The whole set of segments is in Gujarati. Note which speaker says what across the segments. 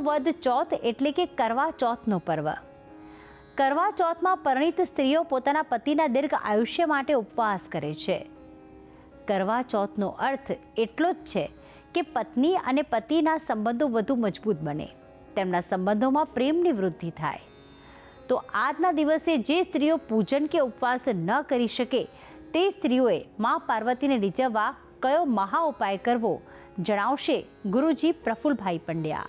Speaker 1: વદ ચોથ એટલે કે કરવા ચોથનો પર્વ. કરવા ચોથમાં પરણિત સ્ત્રીઓ પોતાના પતિના દીર્ઘ આયુષ્ય માટે ઉપવાસ કરે છે. કરવા ચોથનો અર્થ એટલો જ છે કે પત્ની અને પતિના સંબંધો વધુ મજબૂત બને. તેમના સંબંધોમાં પ્રેમની વૃદ્ધિ થાય. તો આજના દિવસે જે સ્ત્રીઓ પૂજન કે ઉપવાસ ન કરી શકે, તે સ્ત્રીઓએ મા પાર્વતીને રીઝવવા કયો મહા ઉપાય કરવો જણાવશે ગુરુજી પ્રફુલભાઈ પંડ્યા.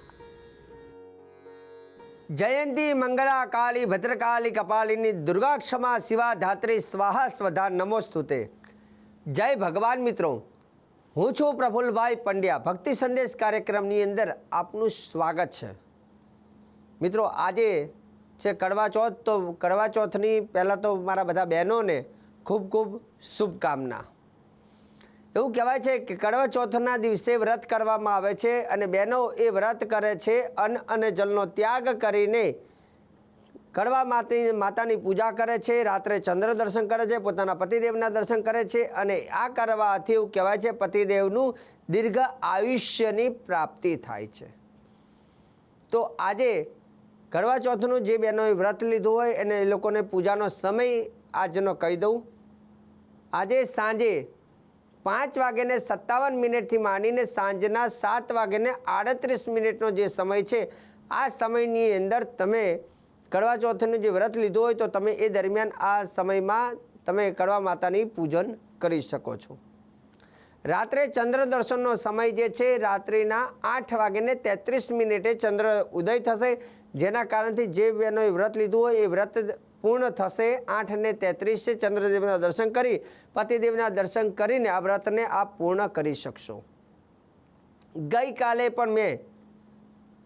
Speaker 2: જયંતી મંગળા કાળી ભદ્રકાળી કપાલિની દુર્ગા ક્ષમા શિવા ધાત્રી, સ્વાહા સ્વધા નમોસ્તુતે જય ભગવાન મિત્રો. હું છું પ્રફુલભાઈ પંડ્યા. ભક્તિ સંદેશ કાર્યક્રમની અંદર આપનું સ્વાગત છે. મિત્રો, આજે છે કડવા ચોથ, તો કડવા ચોથની પહેલાં તો મારા બધા બહેનોને ખૂબ ખૂબ શુભકામના. એવું કહેવાય છે કે કડવા ચોથના દિવસે વ્રત કરવામાં આવે છે અને બહેનો એ વ્રત કરે છે અન્ન અને જલનો ત્યાગ કરીને કડવા માતી માતાની પૂજા કરે છે, રાત્રે ચંદ્ર દર્શન કરે છે, પોતાના પતિદેવના દર્શન કરે છે અને આ કરવાથી એવું કહેવાય છે પતિદેવનું દીર્ઘ આયુષ્યની પ્રાપ્તિ થાય છે. તો આજે કડવા ચોથનું જે બહેનોએ વ્રત લીધું હોય એને એ લોકોને પૂજાનો સમય આજનો કહી દઉં. આજે સાંજે પાંચ વાગ્યાને સત્તાવન મિનિટથી માંડીને સાંજના સાત વાગ્યાને આડત્રીસ મિનિટનો જે સમય છે, આ સમયની અંદર તમે કડવા ચોથનું જે વ્રત લીધું હોય તો તમે એ દરમિયાન આ સમયમાં તમે કડવા માતાની પૂજન કરી શકો છો. રાત્રે ચંદ્ર દર્શનનો સમય જે છે, રાત્રિના આઠ વાગ્યાને તેત્રીસ મિનિટે ચંદ્ર ઉદય થશે. જેના કારણથી જે બહેનોએ વ્રત લીધું હોય એ વ્રત પૂર્ણ થશે આઠ ને તેત્રીસે. ચંદ્રદેવના દર્શન કરી પતિદેવના દર્શન કરીને આ વ્રતને આપ પૂર્ણ કરી શકશો. ગઈકાલે પણ મેં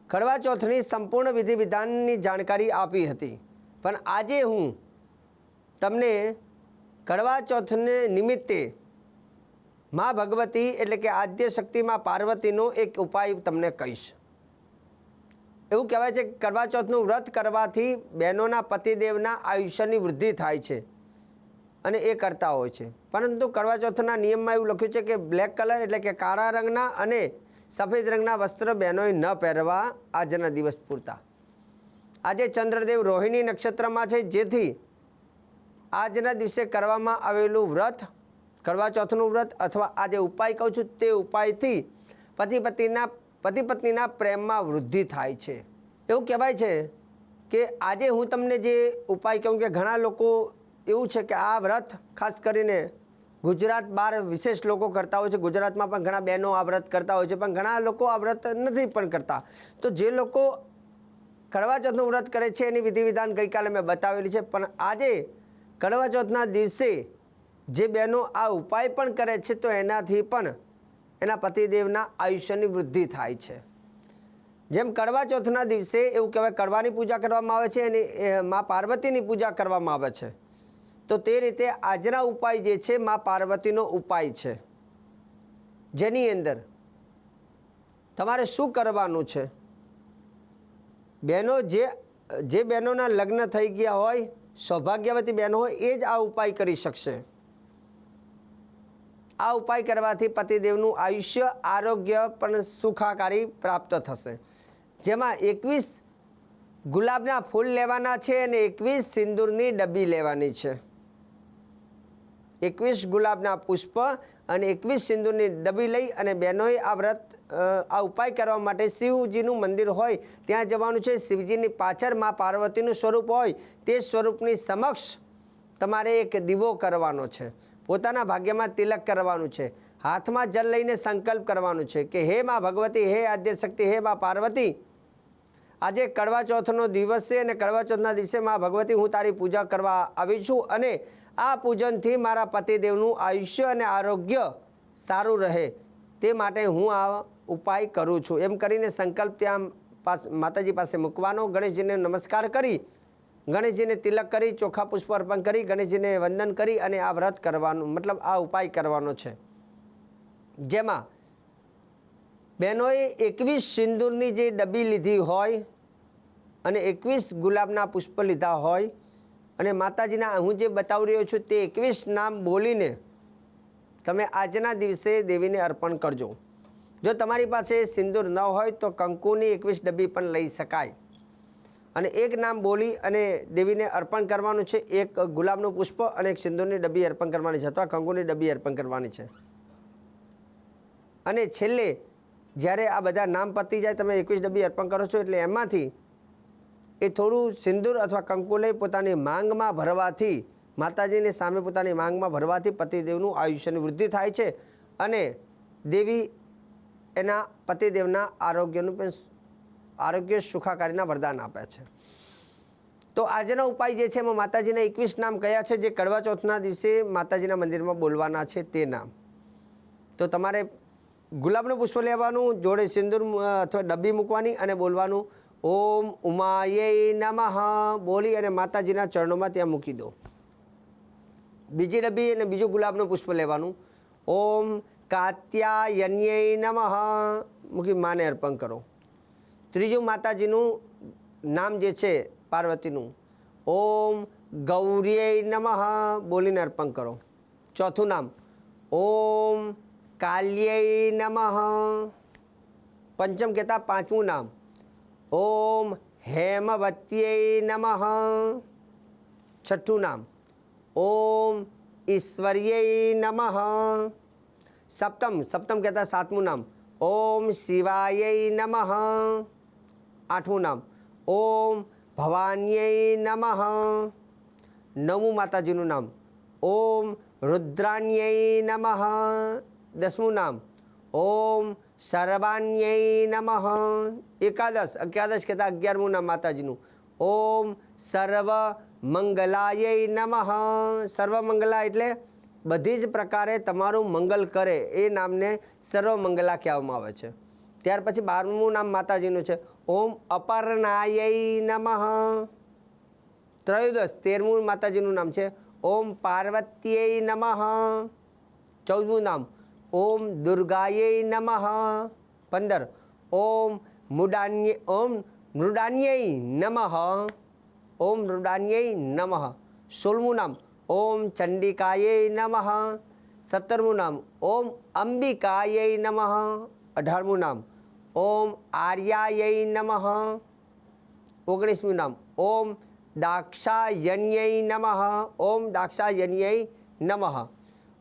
Speaker 2: કડવા ચોથની સંપૂર્ણ વિધિ વિધાનની જાણકારી આપી હતી. પણ આજે હું તમને કડવા ચોથને નિમિત્તે મા ભગવતી એટલે કે આદ્ય શક્તિમાં પાર્વતીનો એક ઉપાય તમને કહીશ. એવું કહેવાય છે કે કરવા ચોથનું વ્રત કરવાથી બહેનોના પતિદેવના આયુષ્યની વૃદ્ધિ થાય છે અને એ કરતા હોય છે. પરંતુ કરવા ચોથના નિયમમાં એવું લખ્યું છે કે બ્લેક કલર એટલે કે કાળા રંગના અને સફેદ રંગના વસ્ત્ર બહેનોએ ન પહેરવા આજના દિવસ પૂરતા. આજે ચંદ્રદેવ રોહિણી નક્ષત્રમાં છે, જેથી આજના દિવસે કરવામાં આવેલું વ્રત કરવા ચોથનું વ્રત અથવા આજે ઉપાય કહું છું તે ઉપાયથી પતિ પતિના પતિ પત્નીના પ્રેમમાં વૃદ્ધિ થાય છે. એવું કહેવાય છે કે આજે હું તમને જે ઉપાય કહું કે ઘણા લોકો એવું છે કે આ વ્રત ખાસ કરીને ગુજરાત બહાર વિશેષ લોકો કરતા હોય છે. ગુજરાતમાં પણ ઘણા બહેનો આ વ્રત કરતા હોય છે, પણ ઘણા લોકો આ વ્રત નથી પણ કરતા. તો જે લોકો કડવા ચોથનું વ્રત કરે છે એની વિધિ વિધાન ગઈકાલે મેં બતાવેલી છે. પણ આજે કડવા ચોથના દિવસે જે બહેનો આ ઉપાય પણ કરે છે તો એનાથી પણ એના પતિદેવના આયુષ્યની વૃદ્ધિ થાય છે. જેમ કડવા ચોથના દિવસે એવું કહેવાય, કડવાની પૂજા કરવામાં આવે છે અને મા પાર્વતીની પૂજા કરવામાં આવે છે. તો તે રીતે આજના ઉપાય જે છે, મા પાર્વતીનો ઉપાય છે. જેની અંદર તમારે શું કરવાનું છે? બહેનો જે જે બહેનોના લગ્ન થઈ ગયા હોય, સૌભાગ્યવતી બહેનો હોય, એ જ આ ઉપાય કરી શકશે. આ ઉપાય કરવાથી પતિદેવનું આયુષ્ય આરોગ્ય પણ સુખાકારી પ્રાપ્ત થશે. જેમાં એકવીસ ગુલાબના ફૂલ લેવાના છે અને એકવીસ સિંદૂરની ડબ્બી લેવાની છે. એકવીસ ગુલાબના પુષ્પ અને એકવીસ સિંદૂરની ડબ્બી લઈ અને બહેનોએ આ વ્રત આ ઉપાય કરવા માટે શિવજીનું મંદિર હોય, ત્યાં જવાનું છે. શિવજીની પાછળ મા પાર્વતીનું સ્વરૂપ હોય, તે સ્વરૂપની સમક્ષ તમારે એક દીવો કરવાનો છે. પોતાના ભાગ્યમાં તિલક કરવાનું છે. હાથમાં જલ લઈને સંકલ્પ કરવાનું છે કે, હે મા ભગવતી, હે આદ્ય શક્તિ હે મા પાર્વતી, આજે કડવા ચોથનો દિવસ છે અને કડવા ચોથના દિવસે મા ભગવતી, હું તારી પૂજા કરવા આવી છું અને આ પૂજનથી મારા પતિદેવનું આયુષ્ય અને આરોગ્ય સારું રહે. તે માટે હું આ ઉપાય કરું છું. એમ કરીને સંકલ્પ ત્યાં પાસ માતાજી પાસે મૂકવાનો. ગણેશજીને નમસ્કાર કરી ગણેશજીને તિલક કરી, ચોખા પુષ્પ અર્પણ કરી, ગણેશજીને વંદન કરી અને આ વ્રત કરવાનું, મતલબ આ ઉપાય કરવાનો છે. જેમાં બહેનોએ એકવીસ સિંદૂરની જે ડબ્બી લીધી હોય અને એકવીસ ગુલાબના પુષ્પ લીધા હોય અને માતાજીના, હું જે બતાવી રહ્યો છું તે એકવીસ નામ બોલીને તમે આજના દિવસે દેવીને અર્પણ કરજો. જો તમારી પાસે સિંદૂર ન હોય તો કંકુની એકવીસ ડબ્બી પણ લઈ શકાય. અને એક નામ બોલી અને દેવીને અર્પણ કરવાનું છે. એક ગુલાબનું પુષ્પ અને એક સિંદૂરની ડબ્બી અર્પણ કરવાની છે. અથવા કંકુની ડબ્બી અર્પણ કરવાની છે. અને છેલ્લે, જ્યારે આ બધા નામ પતી જાય, તમે એકવીસ ડબ્બી અર્પણ કરો છો, એટલે એમાંથી એ થોડું સિંદૂર અથવા કંકુ લઈ પોતાની માંગમાં ભરવાથી, માતાજીની સામે પોતાની માંગમાં ભરવાથી પતિદેવનું આયુષ્યની વૃદ્ધિ થાય છે. અને દેવી એના પતિદેવના આરોગ્યનું પણ આરોગ્ય સુખાકારીના વરદાન આપે છે. તો આજના ઉપાય જે છે એમાં માતાજીના એકવીસ નામ કયા છે? જે કડવા ચોથના દિવસે માતાજીના મંદિરમાં બોલવાના છે તે નામ. તો તમારે ગુલાબનું પુષ્પ લેવાનું, જોડે સિંદૂર અથવા ડબ્બી મૂકવાની અને બોલવાનું, ઓમ ઉમાયે નમઃ બોલી અને માતાજીના ચરણોમાં ત્યાં મૂકી દો. બીજી ડબ્બી અને બીજું ગુલાબનું પુષ્પ લેવાનું, ઓમ કાત્યાયન્યય નમઃ મૂકી માને અર્પણ કરો. ત્રીજું માતાજીનું નામ જે છે પાર્વતીનું, ઓમ ગૌરીય નમઃ બોલીને અર્પણ કરો. ચોથું નામ, ઓમ કાલ્ય નમઃ. પંચમ કહેતા પાંચમું નામ, ઓમ હેમવત્ય નમઃ. છઠ્ઠું નામ, ઓમ ઈશ્વર્ય નમઃ. સપ્તમ સપ્તમ કહેતા સાતમું નામ, ઓમ શિવાય નમઃ. આઠમું નામ. ઓમ ભવાન્યય નમઃ. નવમું માતાજીનું નામ. ઓમ રુદ્રાન્યય નમઃ. દસમું નામ. ઓમ સર્વાન્યય નમઃ. એકાદશ અગિયાદશ કહેતા અગિયારમું નામ માતાજીનું. ઓમ સર્વ મંગલાય નમઃ. સર્વમંગલા એટલે બધી જ પ્રકારે તમારું મંગલ કરે એ નામને સર્વમંગલા કહેવામાં આવે છે. ત્યાર પછી બારમું નામ માતાજીનું છે. ઓમ અપર્ણાય નમઃ. ત્રયોદશ તેરમું માતાજીનું નામ છે. ઓમ પાર્વત્યય નમઃ. ચૌદમું નામ, ઓમ દુર્ગાય નમઃ. પંદર, ઓમ મુડાન્ય, ઓમ મૃડાન્યય નમઃ. ઓમ મૃડાન્યય નમઃ. સોળમું નામ, ઓમ ચંડિકાય નમઃ. સત્તરમું નામ, ઓમ અંબિકાય નમઃ. અઢારમું નામ ઓમ આર્યાય નમઃ. ઓગણીસમું નામ. ઓમ દાક્ષાયન્યય નમઃ. ઓમ દાક્ષાયન્યય નમઃ.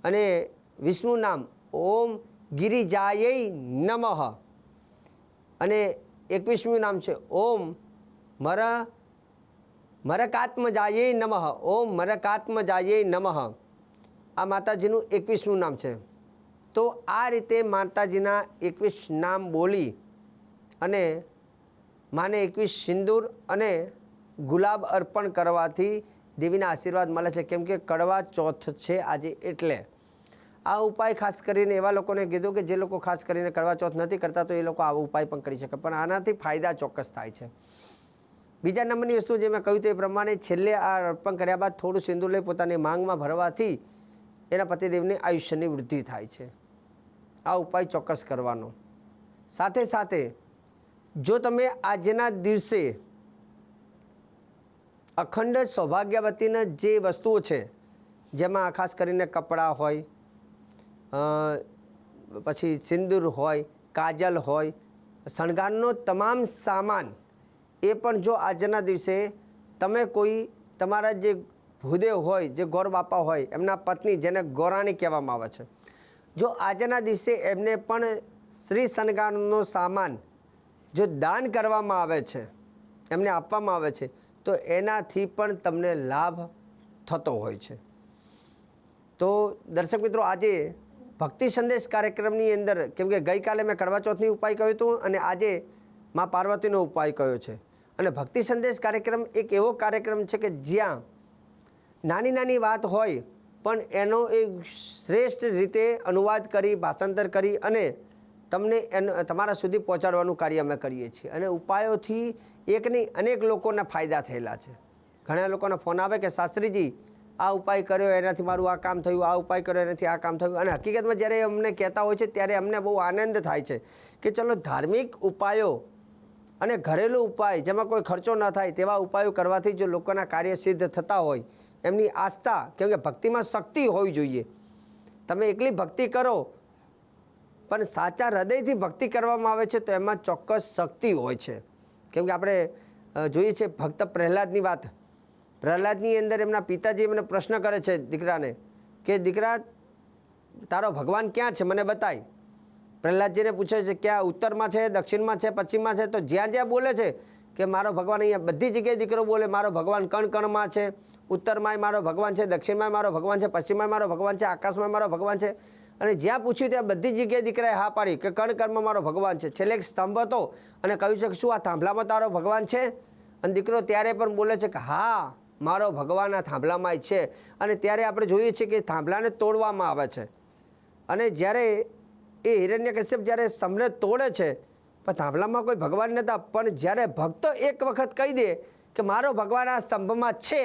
Speaker 2: અને વિષ્ણુ નામ ઓમ ગિરિજાય નમઃ. અને એકવીસમું નામ છે ઓમ મર મરકાત્મજાય નમઃ. ઓમ મરકાત્મજાય નમઃ. આ માતાજીનું એકવીસમું નામ છે. તો આ રીતે માતાજીના એકવીસ નામ બોલી અને માને એકવીસ સિંદૂર અને ગુલાબ અર્પણ કરવાથી દેવીના આશીર્વાદ મળે છે. કેમ કે કડવા ચોથ છે આજે એટલે. આ ઉપાય ખાસ કરીને એવા લોકોને કીધું કે જે લોકો ખાસ કરીને કડવા ચોથ નથી કરતા, તો એ લોકો આવો ઉપાય પણ કરી શકે. પણ આનાથી ફાયદા ચોક્કસ થાય છે. બીજા નંબરની વસ્તુ જે મેં કહ્યું તે પ્રમાણે છેલ્લે આ અર્પણ કર્યા બાદ થોડું સિંદૂર લઈ પોતાની માંગમાં ભરવાથી એના પતિદેવની આયુષ્યની વૃદ્ધિ થાય છે. આ ઉપાય ચોક્કસ કરવાનો. સાથે સાથે જો તમે આજના દિવસે અખંડ સૌભાગ્યવતીના જે વસ્તુઓ છે, જેમાં ખાસ કરીને કપડાં હોય પછી સિંદૂર હોય, કાજલ હોય, શણગારનો તમામ સામાન, એ પણ જો આજના દિવસે તમે કોઈ તમારા જે ભૂદેવ હોય, જે ગોર બાપા હોય, એમના પત્ની જેને ગોરાણી કહેવામાં આવે છે. જો આજના દિવસે એમને પણ શ્રી શણગારનો સામાન જો દાન કરવામાં આવે છે, એમને આપવામાં આવે છે, તો એનાથી પણ તમને લાભ થતો હોય છે. તો દર્શક મિત્રો, આજે ભક્તિ સંદેશ કાર્યક્રમની અંદર, કેમ કે ગઈકાલે મેં કડવા ચોથની ઉપાય કહ્યું હતું અને આજે મા પાર્વતીનો ઉપાય કહ્યો છે. અને ભક્તિ સંદેશ કાર્યક્રમ એક એવો કાર્યક્રમ છે કે જ્યાં નાની નાની વાત હોય, પણ એનો એક શ્રેષ્ઠ રીતે અનુવાદ કરી, ભાષાંતર કરી અને તમને તમારા સુધી પહોંચાડવાનું કાર્ય અમે કરીએ છીએ. અને ઉપાયોથી એક નહીં અનેક લોકોના ફાયદા થયેલા છે. ઘણા લોકોના ફોન આવે કે, શાસ્ત્રીજી, આ ઉપાય કર્યો, એનાથી મારું આ કામ થયું, આ ઉપાય કર્યો, એનાથી આ કામ થયું. અને હકીકતમાં જ્યારે અમને કહેતા હોય છે, ત્યારે અમને બહુ આનંદ થાય છે કે, ચલો, ધાર્મિક ઉપાયો અને ઘરેલું ઉપાય, જેમાં કોઈ ખર્ચો ન થાય, તેવા ઉપાયો કરવાથી જો લોકોના કાર્ય સિદ્ધ થતા હોય, એમની આસ્થા, કેમ કે ભક્તિમાં શક્તિ હોવી જોઈએ. તમે એકલી ભક્તિ કરો પણ સાચા હૃદયથી ભક્તિ કરવામાં આવે છે તો એમાં ચોક્કસ શક્તિ હોય છે. કેમ કે આપણે જોઈએ છે ભક્ત પ્રહલાદની વાત. પ્રહલાદની અંદર એમના પિતાજી એમને પ્રશ્ન કરે છે દીકરાને કે, દીકરા, તારો ભગવાન ક્યાં છે? મને બતાય. પ્રહલાદજીને પૂછે છે, ક્યાં? ઉત્તરમાં છે, દક્ષિણમાં છે, પશ્ચિમમાં છે? તો જ્યાં જ્યાં બોલે છે કે, મારો ભગવાન અહીંયા બધી જગ્યાએ દીકરો બોલે, મારો ભગવાન કણ કણમાં છે ઉત્તરમાંય મારો ભગવાન છે દક્ષિણમાંય મારો ભગવાન છે, પશ્ચિમમાં મારો ભગવાન છે, આકાશમાં મારો ભગવાન છે. અને જ્યાં પૂછ્યું ત્યાં બધી જગ્યાએ દીકરાએ હા પાડી કે કણકર્મ મારો ભગવાન છે. છેલ્લે એક સ્તંભ હતો અને કહ્યું છે કે શું આ થાંભલામાં તારો ભગવાન છે? અને દીકરો ત્યારે પણ બોલે છે કે હા, મારો ભગવાન આ થાંભલામાં છે. અને ત્યારે આપણે જોઈએ છીએ કે થાંભલાને તોડવામાં આવે છે. અને જ્યારે એ હિરણ્યકશ્યપ જ્યારે સ્તંભને તોડે છે, પણ થાંભલામાં કોઈ ભગવાન નહોતા. પણ જ્યારે ભક્તો એક વખત કહી દે કે મારો ભગવાન આ સ્તંભમાં છે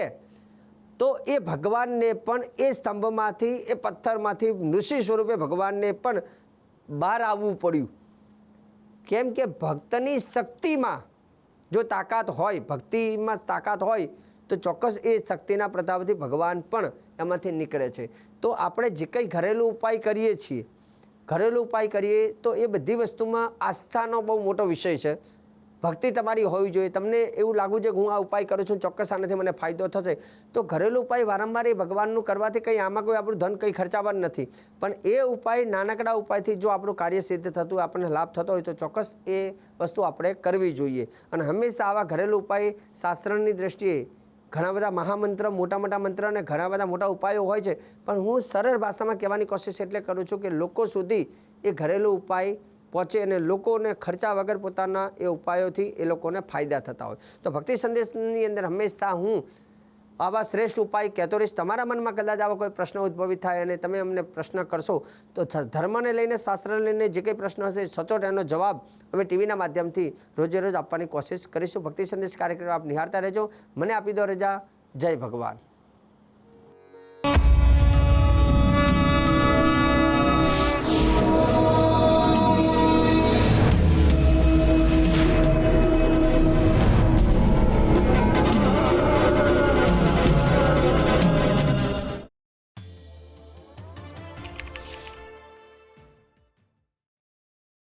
Speaker 2: તો એ ભગવાનને પણ એ સ્તંભમાંથી, એ પથ્થરમાંથી નૃષિ સ્વરૂપે ભગવાનને પણ બહાર આવવું પડ્યું. કેમ કે ભક્તની શક્તિમાં જો તાકાત હોય, ભક્તિમાં તાકાત હોય, તો ચોક્કસ એ શક્તિના પ્રતાપથી ભગવાન પણ એમાંથી નીકળે છે. તો આપણે જે કંઈ ઘરેલું ઉપાય કરીએ છીએ, ઘરેલું ઉપાય કરીએ તો એ બધી વસ્તુમાં આસ્થાનો બહુ મોટો વિષય છે. ભક્તિ તમારી હોવી જોઈએ. તમને એવું લાગવું છે કે હું આ ઉપાય કરું છું, ચોક્કસ આનાથી મને ફાયદો થશે. તો ઘરેલું ઉપાય વારંવાર એ ભગવાનનું કરવાથી કંઈ આમાં કોઈ આપણું ધન કંઈ ખર્ચાવાનું નથી. પણ એ ઉપાય નાનકડા ઉપાયથી જો આપણું કાર્ય સિદ્ધ થતું આપણને લાભ થતો હોય, તો ચોક્કસ એ વસ્તુ આપણે કરવી જોઈએ. અને હંમેશા આવા ઘરેલું ઉપાય શાસ્ત્રની દ્રષ્ટિએ ઘણા બધા મહામંત્ર, મોટા મોટા મંત્ર અને ઘણા બધા મોટા ઉપાયો હોય છે. પણ હું સરળ ભાષામાં કહેવાની કોશિશ એટલે કરું છું કે લોકો સુધી એ ઘરેલું ઉપાય પહોંચે અને લોકોને ખર્ચા વગર પોતાના એ ઉપાયોથી એ લોકોને ફાયદા થતા હોય. તો ભક્તિ સંદેશની અંદર હંમેશા હું આવા શ્રેષ્ઠ ઉપાય કહેતો રહીશ. તમારા મનમાં કદાચ આવા કોઈ પ્રશ્ન ઉદ્ભવિત થાય અને તમે અમને પ્રશ્ન કરશો, તો ધર્મને લઈને, શાસ્ત્રને લઈને જે કંઈ પ્રશ્ન હશે સચોટ એનો જવાબ અમે ટીવીના માધ્યમથી રોજે રોજ આપવાની કોશિશ કરીશું. ભક્તિ સંદેશ કાર્યક્રમ આપ નિહાળતા રહેજો. મને આપી દો રજા. જય ભગવાન.